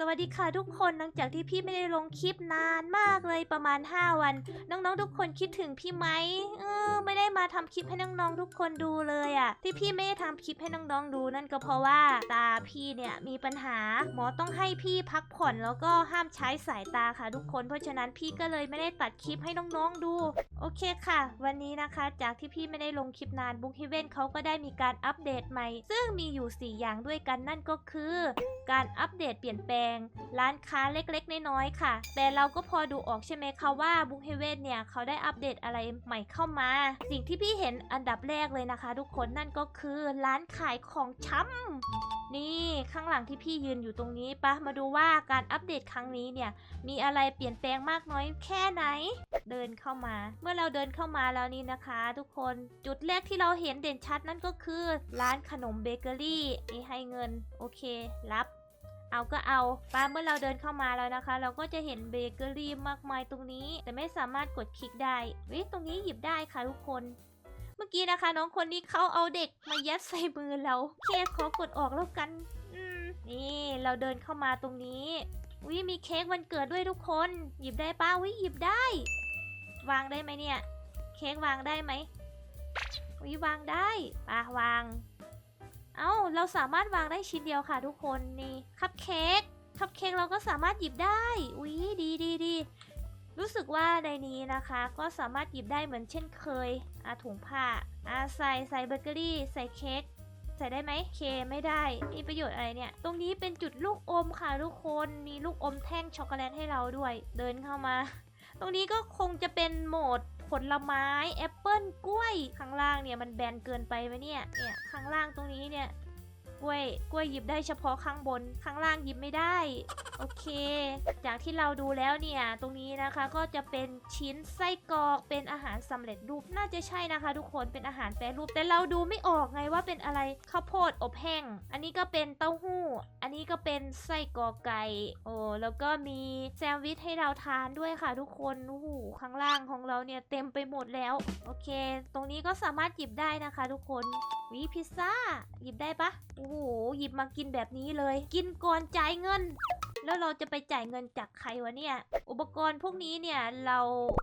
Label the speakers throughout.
Speaker 1: สวัสดีค่ะทุกคนหลังจากที่พี่ไม่ได้ลงคลิปนานมากเลยประมาณ 5 วัน น้องๆทุกคนคิดถึงพี่ไหมเออไม่ได้มาทำคลิปให้น้องๆทุกคนดูเลยอะที่พี่ไม่ได้ทำคลิปให้น้องๆดูนั่นก็เพราะว่าตาพี่เนี่ยมีปัญหาหมอต้องให้พี่พักผ่อนแล้วก็ห้ามใช้สายตาค่ะทุกคน เพราะฉะนั้นพี่ก็เลยไม่ได้ตัดคลิปให้น้องๆดู โอเคค่ะ วันนี้นะคะ จากที่พี่ไม่ได้ลงคลิปนานบุ๊กฮิเว่นเขาก็ได้มีการอัปเดตใหม่ ซึ่งมีอยู่ 4 อย่างด้วยกันนั่นก็คือ การอัปเดตเปลี่ยนแปลง ร้านค้าเล็กๆ น้อยๆค่ะ แต่เราก็พอดูออกใช่ไหมคะว่าบุ๊กเฮเว่นเนี่ยเขาได้อัปเดตอะไรใหม่เข้ามา สิ่งที่พี่เห็นอันดับแรกเลยนะคะ ทุกคนนั่นก็คือร้านขายของช้ำนี่ข้างหลังที่พี่ยืนอยู่ตรงนี้ปะมาดูว่าการอัปเดตครั้งนี้เนี่ย มีอะไรเปลี่ยนแปลงมากน้อยแค่ไหน เดินเข้ามา เมื่อเราเดินเข้ามาแล้วนี่นะคะ ทุกคนจุดแรกที่เราเห็นเด่นชัดนั่นก็คือ ร้านขนมเบเกอรี่นี่ให้เงิน โอเค รับ เอาก็เอาป้าเมื่อเราเดินเข้ามาแล้วนะคะ เราก็จะเห็นเบเกอรี่มากมายตรงนี้ แต่ไม่สามารถกดคลิกได้เฮ้ยตรงนี้หยิบได้ค่ะทุกคน เมื่อกี้นะคะ น้องคนนี้เขาเอาเด็กมายัดใส่มือเราเคขอกดออกแล้วกันนี่เราเดินเข้ามาตรงนี้วิมีเค้กวันเกิดด้วยทุกคน หยิบได้ป้าวิหยิบได้ วางได้ไหมเนี่ย เค้กวางได้ไหมวิวางได้ป้าวาง สามารถวางได้ชิ้นเดียวค่ะทุกคนนี่คัพเค้กคัพเค้กเราก็สามารถหยิบได้อุ๊ยดีดีดีรู้สึกว่าในนี้นะคะ ก็สามารถหยิบได้เหมือนเช่นเคยอาถุงผ้าอาใส่ใส่เบเกอรี่ ใส่เค้กใส่ได้ไหมเคไม่ได้ มีประโยชน์อะไรเนี่ย ตรงนี้เป็นจุดลูกอมค่ะทุกคน มีลูกอมแท่งช็อกโกแลตให้เราด้วย เดินเข้ามา ตรงนี้ก็คงจะเป็นโหมดผลไม้แอปเปิลกล้วย ข้างล่างเนี่ยมันแบนเกินไปไหมเนี่ย เนี่ยข้างล่างตรงนี้เนี่ย กล้วย กล้วยหยิบได้เฉพาะข้างบน ข้างล่างหยิบไม่ได้ โอเค จากที่เราดูแล้วเนี่ย ตรงนี้นะคะก็จะเป็นชิ้นไส้กรอก เป็นอาหารสำเร็จรูป น่าจะใช่นะคะ ทุกคน เป็นอาหารแปรรูป แต่เราดูไม่ออกไงว่าเป็นอะไร ข้าวโพดอบแห้ง อันนี้ก็เป็นเต้าหู้ อันนี้ก็เป็นไส้กรอกไก่ โอ้ แล้วก็มีแซนด์วิชให้เราทานด้วยค่ะ ทุกคน โอ้โห ข้างล่างของเราเนี่ยเต็มไปหมดแล้ว โอเค ตรงนี้ก็สามารถหยิบได้นะคะ ทุกคน วิพิซซ่า หยิบได้ปะโอ้โหหยิบมากินแบบนี้เลย กินก่อนจ่ายเงิน แล้วเราจะไปจ่ายเงินจากใครวะเนี่ย อุปกรณ์พวกนี้เนี่ยเรา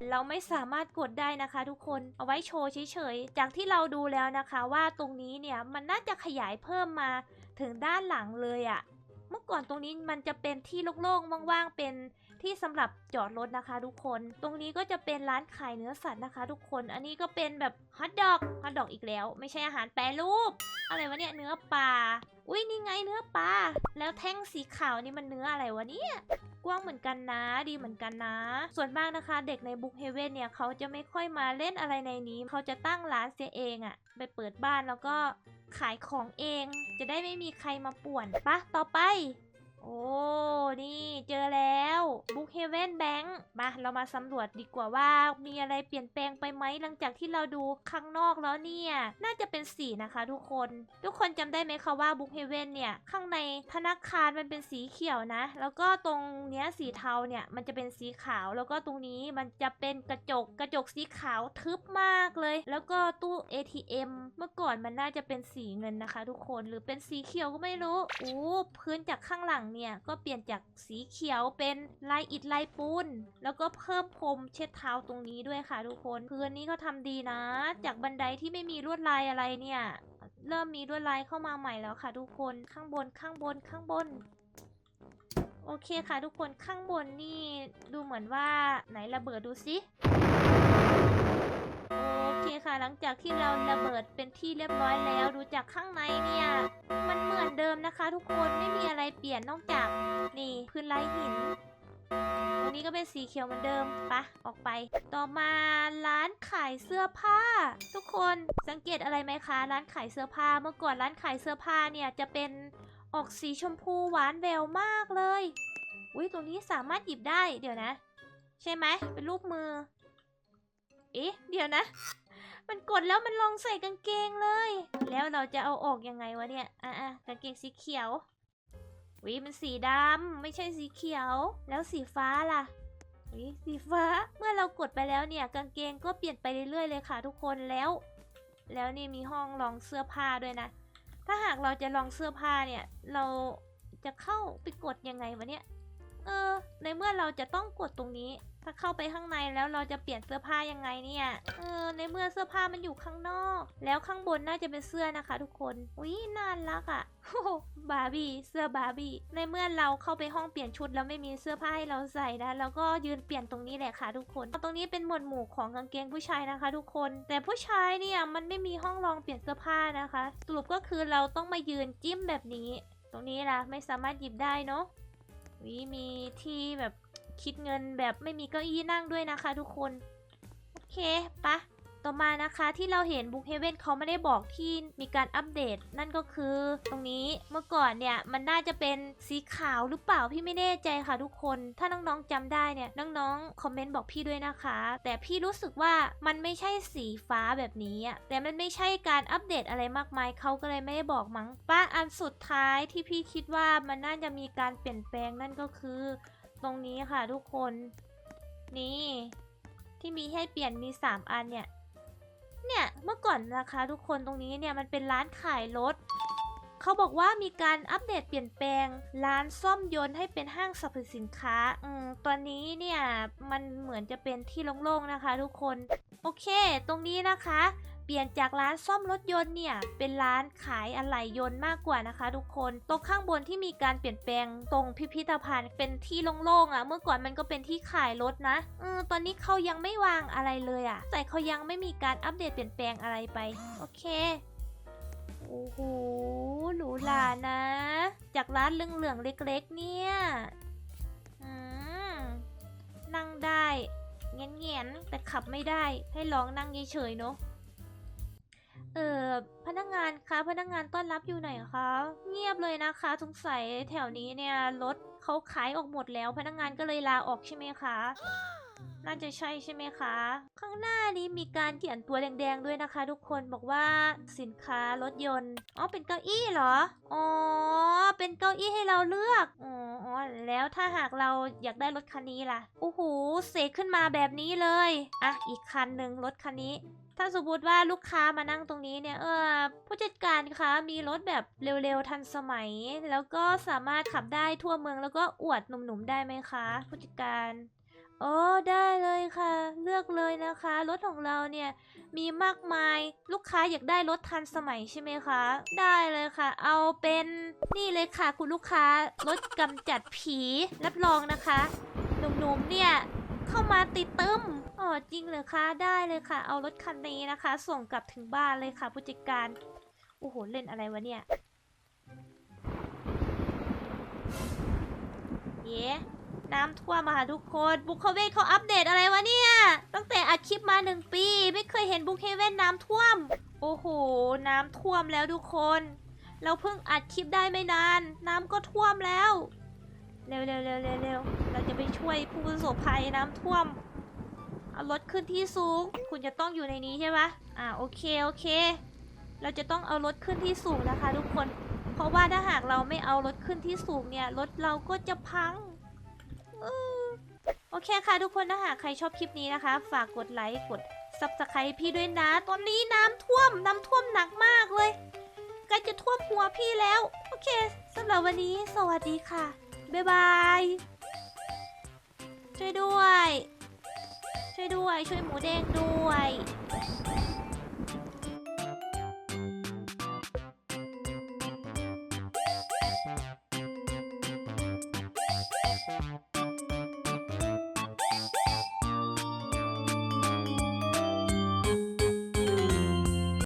Speaker 1: เราไม่สามารถกดได้นะคะ ทุกคนเอาไว้โชว์เฉยๆจากที่เราดูแล้วนะคะ ว่าตรงนี้เนี่ยมันน่าจะขยายเพิ่มมาถึงด้านหลังเลยอะเมื่อก่อนตรงนี้มันจะเป็นที่โล่งๆว่างๆเป็น ที่สำหรับจอดรถนะคะ ทุกคน ตรงนี้ก็จะเป็นร้านขายเนื้อสัตว์นะคะ ทุกคน อันนี้ก็เป็นแบบฮอทดอกฮอทดอกอีกแล้ว ไม่ใช่อาหารแปรรูป อะไรวะเนี่ยเนื้อปลา อุ้ยนี่ไงเนื้อปลา แล้วแท่งสีขาวนี่มันเนื้ออะไรวะเนี่ยกว้างเหมือนกันนะ ดีเหมือนกันนะ ส่วนมากนะคะ เด็กในบุ๊กเฮเว่นเนี่ยเขาจะไม่ค่อยมาเล่นอะไรในนี้ เขาจะตั้งร้านเสียเองอะไปเปิดบ้านแล้วก็ขายของเอง จะได้ไม่มีใครมาป่วนปะต่อไป โอ้ นี่เจอแล้วบุ๊กเฮเว่นแบงค์มาเรามาสำรวจดีกว่าว่ามีอะไรเปลี่ยนแปลงไปไหมหลังจากที่เราดูข้างนอกแล้วเนี่ย น่าจะเป็นสีนะคะทุกคน ทุกคนจำได้ไหมคะว่าบุ๊กเฮเว่นเนี่ย ข้างในธนาคารมันเป็นสีเขียวนะ แล้วก็ตรงเนี้ยสีเทาเนี่ยมันจะเป็นสีขาว แล้วก็ตรงนี้มันจะเป็นกระจกกระจกสีขาวทึบมากเลย แล้วก็ตู้ ATM เมื่อก่อนมันน่าจะเป็นสีเงินนะคะ ทุกคนหรือเป็นสีเขียวก็ไม่รู้โอ้พื้นจากข้างหลังเนี่ย ก็เปลี่ยนจากสีเขียวเป็นลายอิฐลายปูน แล้วก็เพิ่มพรมเช็ดเท้าตรงนี้ด้วยค่ะทุกคนพื้นนี้ก็ทำดีนะ จากบันไดที่ไม่มีลวดลายอะไรเนี่ย เริ่มมีลวดลายเข้ามาใหม่แล้วค่ะ ทุกคนข้างบนข้างบนข้างบนโอเคค่ะทุกคนข้างบนนี่ดูเหมือนว่าไหนระเบิดดูสิโอ เคค่ะ หลังจากที่เราระเบิดเป็นที่เรียบร้อยแล้ว ดูจากข้างในเนี่ย มันเหมือนเดิมนะคะ ทุกคนไม่มีอะไรเปลี่ยนนอกจากนี่พื้นลายหินตรงนี้ก็เป็นสีเขียวเหมือนเดิมปะออกไป ต่อมาร้านขายเสื้อผ้า ทุกคนสังเกตอะไรไหมคะ ร้านขายเสื้อผ้าเมื่อก่อนร้านขายเสื้อผ้าเนี่ยจะเป็นออกสีชมพูหวานแววมากเลยอุ้ยตรงนี้สามารถหยิบได้เดี๋ยวนะ ใช่ไหมเป็นรูปมือเอ๊ะเดี๋ยวนะ มันกดแล้วมันลองใส่กางเกงเลย แล้วเราจะเอาออกยังไงวะเนี่ย อะอะกางเกงสีเขียววิมันสีดำไม่ใช่สีเขียว แล้วสีฟ้าล่ะวิสีฟ้า เมื่อเรากดไปแล้วเนี่ย กางเกงก็เปลี่ยนไปเรื่อยๆเลยค่ะทุกคนแล้ว แล้วนี่มีห้องลองเสื้อผ้าด้วยนะ ถ้าหากเราจะลองเสื้อผ้าเนี่ย เราจะเข้าไปกดยังไงวะเนี่ย เออ ในเมื่อเราจะต้องกดตรงนี้ ถ้าเข้าไปข้างในแล้วเราจะเปลี่ยนเสื้อผ้ายังไงเนี่ย เออ ในเมื่อเสื้อผ้ามันอยู่ข้างนอก แล้วข้างบนน่าจะเป็นเสื้อนะคะ ทุกคนอุ้ยน่ารักอะ่ะบาร์บี้เสื้อบาร์บี้ในเมื่อเราเข้าไปห้องเปลี่ยนชุดแล้วไม่มีเสื้อผ้าให้เราใส่นะเราก็ยืนเปลี่ยนตรงนี้แหละค่ะ ทุกคนตรงนี้เป็นหมวดหมู่ของกางเกงผู้ชายนะคะ ทุกคน แต่ผู้ชายเนี่ยมันไม่มีห้องรองเปลี่ยนเสื้อผ้านะคะสรุปก็คือเราต้องมายืนจิ้มแบบนี้ ตรงนี้ล่ะไม่สามารถหยิบได้เนาะวิมีที่แบบ คิดเงินแบบไม่มีเก้าอี้นั่งด้วยนะคะทุกคน โอเคปะต่อมานะคะที่เราเห็นบุ๊กเฮเว่นเขาไม่ได้บอกที่มีการอัปเดต นั่นก็คือตรงนี้เมื่อก่อนเนี่ย มันน่าจะเป็นสีขาวหรือเปล่าพี่ไม่แน่ใจค่ะทุกคน ถ้าน้องๆจำได้เนี่ย น้องๆคอมเมนต์บอกพี่ด้วยนะคะ แต่พี่รู้สึกว่ามันไม่ใช่สีฟ้าแบบนี้อะแต่มันไม่ใช่การอัปเดตอะไรมากมายเขาก็เลยไม่ได้บอกมั้งป้าอันสุดท้ายที่พี่คิดว่ามันน่าจะมีการเปลี่ยนแปลงนั่นก็คือ ตรงนี้ค่ะทุกคน นี่ที่มีให้เปลี่ยนมี 3 อันเนี่ย เนี่ยเมื่อก่อนนะคะทุกคนตรงนี้เนี่ยมันเป็นร้านขายรถเขาบอกว่ามีการอัปเดตเปลี่ยนแปลงร้านซ่อมยนต์ให้เป็นห้างสรรพสินค้า อืมตอนนี้เนี่ยมันเหมือนจะเป็นที่โล่งๆนะคะ ทุกคน โอเค ตรงนี้นะคะ เปลี่ยนจากร้านซ่อมรถยนต์เนี่ยเป็นร้านขายอะไหล่ยนต์มากกว่านะคะทุกคนตรงข้างบนที่มีการเปลี่ยนแปลงตรงพิพิธภัณฑ์เป็นที่โล่งๆอะ่ะ เมื่อก่อนมันก็เป็นที่ขายรถนะเออตอนนี้เขายังไม่วางอะไรเลยอะ่ะ แต่เขายังไม่มีการอัปเดตเปลี่ยนแปลงอะไรไปโอเคโอ้โหหรูหรานะ จากร้านเหลืองๆเล็กๆ เนี่ยนั่งได้เงี้ยนๆแต่ขับไม่ได้ให้ลองนั่งเฉยๆเนาะ เออพนักงานคะพนักงานต้อนรับอยู่ไหนคะ เงียบเลยนะคะสงสัยแถวนี้เนี่ยรถเขาขายออกหมดแล้ว พนักงานก็เลยลาออกใช่ไหมคะ น่าจะใช่ใช่ไหมคะ ข้างหน้านี้มีการเขียนตัวแดงๆด้วยนะคะ ทุกคนบอกว่าสินค้ารถยนต์อ๋อเป็นเก้าอี้เหรออ๋อเป็นเก้าอี้ให้เราเลือกอ๋ออแล้วถ้าหากเราอยากได้รถคันนี้ล่ะโอ้โหเสกขึ้นมาแบบนี้เลยอะอีกคันหนึ่งรถคันนี้ถ้าสมมติว่าลูกค้ามานั่งตรงนี้เนี่ยเออผู้จัดการคะมีรถแบบเร็วๆทันสมัย แล้วก็สามารถขับได้ทั่วเมืองแล้วก็อวดหนุ่มๆได้ไหมคะ ผู้จัดการ โอ้ได้เลยค่ะ เลือกเลยนะคะ รถของเราเนี่ยมีมากมายลูกค้าอยากได้รถทันสมัยใช่ไหมคะ ได้เลยค่ะ เอาเป็นนี่เลยค่ะ คุณลูกค้ารถกำจัดผีรับรองนะคะหนุ่มๆเนี่ยเข้ามาติดตึมอ๋อจริงเลยคะได้เลยค่ะ เอารถคันนี้นะคะ ส่งกลับถึงบ้านเลยค่ะผู้จัดการโอ้โหเล่นอะไรวะเนี่ยเย้ น้ำท่วมมาค่ะทุกคน บุคเคเว่นเขาอัปเดตอะไรวะเนี่ย ตั้งแต่อัดคลิปมาหนึ่งปี ไม่เคยเห็นบุคเคเว่นน้ำท่วม โอ้โห น้ำท่วมแล้วทุกคน เราเพิ่งอัดคลิปได้ไม่นาน น้ำก็ท่วมแล้ว เร็วเร็วเร็วเร็วเร็วเราจะไปช่วยผู้ประสบภัยน้ำท่วม เอารถขึ้นที่สูง คุณจะต้องอยู่ในนี้ใช่ปะอ่าโอเคโอเค เราจะต้องเอารถขึ้นที่สูงนะคะ ทุกคน เพราะว่าถ้าหากเราไม่เอารถขึ้นที่สูงเนี่ยรถเราก็จะพัง โอเคค่ะทุกคนถ้าหากใครชอบคลิปนี้นะคะ ฝากกดไลค์ กด subscribe พี่ด้วยนะ ตอนนี้น้ำท่วม น้ำท่วมหนักมากเลยใกล้จะท่วมหัวพี่แล้ว โอเคสำหรับวันนี้ สวัสดีค่ะ บ๊ายบาย ช่วยด้วย ช่วยด้วย ช่วยหมูแดงด้วย